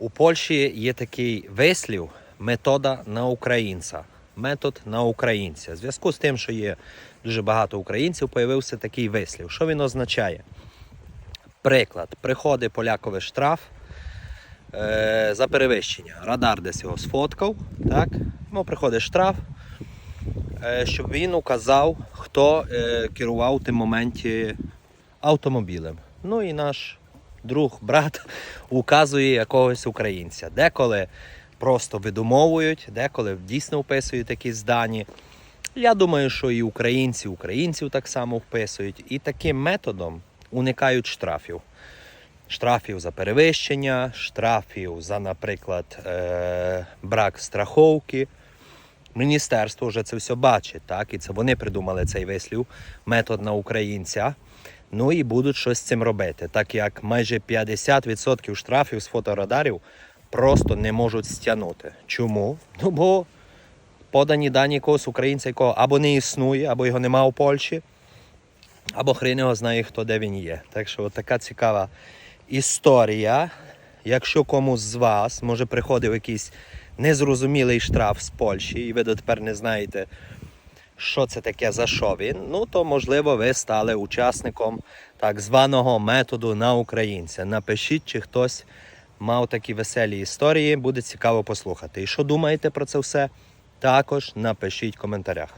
У Польщі є такий вислів метода на українця. Метод на українця. В зв'язку з тим, що є дуже багато українців, появився такий вислів. Що він означає? Приклад, приходить поляковий штраф е, за перевищення. Радар десь його сфоткав, так? Йому приходить штраф, е, щоб він указав, хто е, керував у тим моменті автомобілем. Ну і наш друг, брат указує якогось українця. Деколи просто видумовують, деколи дійсно вписують такі здані. Я думаю, що і українці українців так само вписують. І таким методом уникають штрафів. Штрафів за перевищення, штрафів за, наприклад, е- брак страховки. Міністерство вже це все бачить, так? І це вони придумали цей вислів, метод на українця. Ну і будуть щось з цим робити, так як майже 50% штрафів з фоторадарів просто не можуть стягнути. Чому? Ну бо подані дані якогось українця, якого або не існує, або його нема у Польщі, або хрен його знає, хто де він є. Так що от така цікава історія. Якщо комусь з вас може приходив якийсь незрозумілий штраф з Польщі, і ви дотепер не знаєте, що це таке, за що він, ну то можливо ви стали учасником так званого методу на українця. Напишіть, чи хтось мав такі веселі історії, буде цікаво послухати. І що думаєте про це все? Також напишіть в коментарях.